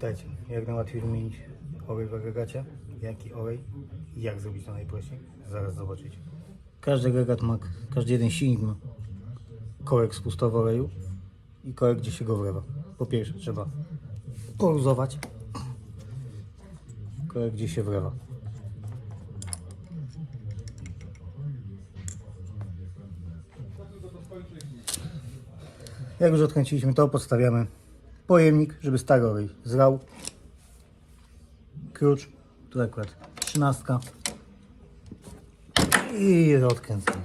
Witajcie. Jak najłatwiej wymienić olej w agregacie? Jaki olej? I jak zrobić to najprościej? Zaraz zobaczycie. Każdy agregat ma, każdy jeden silnik ma korek spustowy oleju i korek, gdzie się go wlewa. Po pierwsze trzeba poluzować korek, gdzie się wlewa. Jak już odkręciliśmy to, podstawiamy pojemnik, żeby stary olej zlał. Klucz, tu akurat trzynastka i odkręcamy.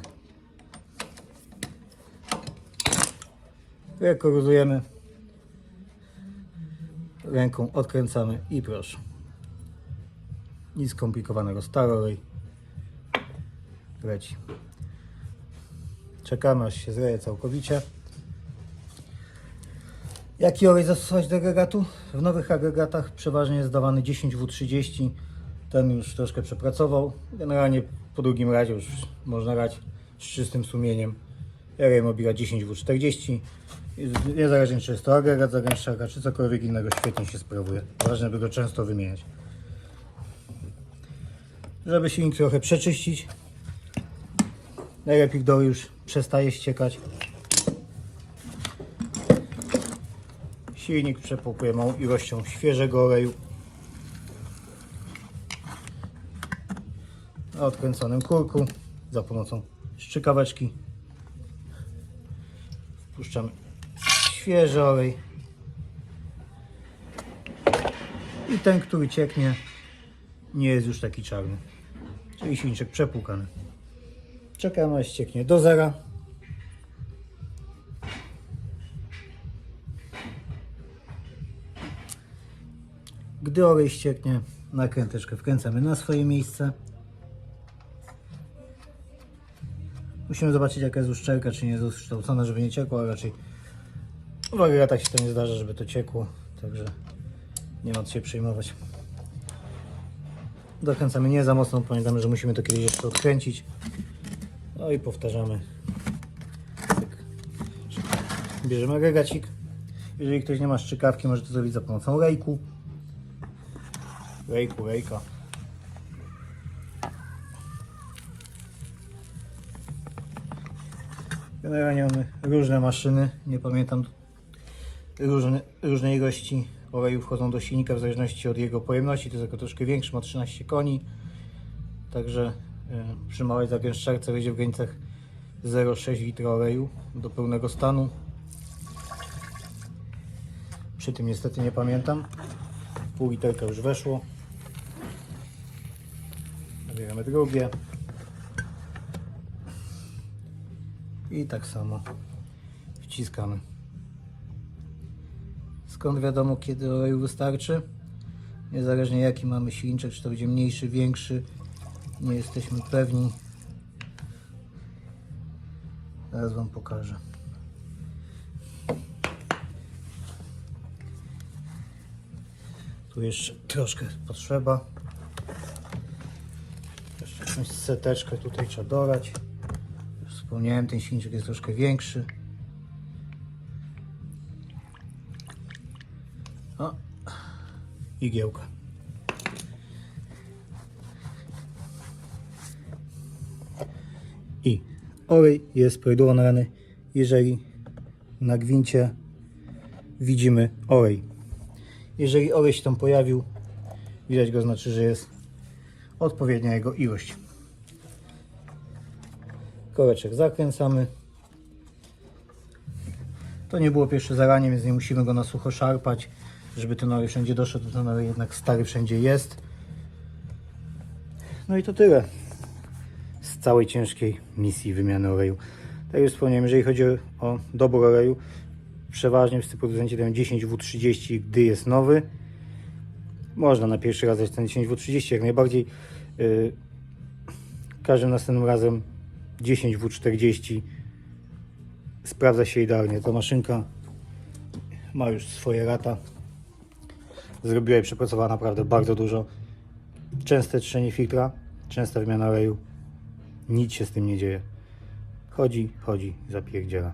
Lekko luzujemy, ręką odkręcamy i proszę. Nic skomplikowanego, stary olej leci. Czekamy aż się zleje całkowicie. Jaki olej zastosować do agregatu? W nowych agregatach przeważnie jest dawany 10W30. Ten już troszkę przepracował. Generalnie po drugim razie już można grać z czystym sumieniem. Area Mobila 10W40. I Niezależnie czy jest to agregat zagęszczaka, czy cokolwiek innego, świetnie się sprawuje. Ważne, by go często wymieniać. Żeby silnik trochę przeczyścić, najlepiej gdy już przestaje ściekać. Silnik przepompuje małą ilością świeżego oleju. Na odkręconym kurku za pomocą szczykaweczki wpuszczamy świeży olej. I ten, który cieknie nie jest już taki czarny. Czyli silniczek przepłukany. Czekamy aż cieknie do zera Gdy olej ścieknie, nakręteczkę wkręcamy na swoje miejsce. Musimy zobaczyć jaka jest uszczelka, czy nie jest ukształcona, żeby nie ciekło, a raczej w agregatach się to nie zdarza, żeby to ciekło, także nie ma co się przejmować. Dokręcamy nie za mocno, pamiętamy, że musimy to kiedyś jeszcze odkręcić. No i powtarzamy. Bierzemy agregacik. Jeżeli ktoś nie ma szczykawki, może to zrobić za pomocą rejku. Rejku, rejka. Generalnie mamy różne maszyny, nie pamiętam różne, różne ilości oleju wchodzą do silnika w zależności od jego pojemności, to jest jako troszkę większy, ma 13 koni, także y, przy małej zagęszczarce wyjdzie w granicach 0,6 litra oleju do pełnego stanu. Przy tym niestety nie pamiętam. Pół literka już weszło. Nabieramy drugie. I tak samo wciskamy. Skąd wiadomo kiedy oleju wystarczy? Niezależnie jaki mamy silniczek, czy to będzie mniejszy, większy, nie jesteśmy pewni. Zaraz Wam pokażę. Tu jeszcze troszkę potrzeba. Jakąś seteczkę tutaj trzeba dolać. Już wspomniałem, ten silniczek jest troszkę większy. O, igiełka. I olej jest prawidłowo nalany, jeżeli na gwincie widzimy olej. Jeżeli olej się tam pojawił, widać go znaczy, że jest odpowiednia jego ilość. Koreczek zakręcamy. To nie było pierwsze zaranie, więc nie musimy go na sucho szarpać, żeby ten olej wszędzie doszedł. Ten olej jednak stary wszędzie jest. No i to tyle z całej ciężkiej misji wymiany oleju. Tak już wspomniałem, jeżeli chodzi o dobór oleju, przeważnie wszyscy producenci dają 10W30, gdy jest nowy. Można na pierwszy raz dać ten 10W30, jak najbardziej. Yy, każdym następnym razem 10W40 sprawdza się idealnie. Ta maszynka ma już swoje lata. Zrobiła i przepracowała naprawdę bardzo dużo. Częste trzenie filtra, częsta wymiana oleju. Nic się z tym nie dzieje. Chodzi, chodzi, zapierdziela.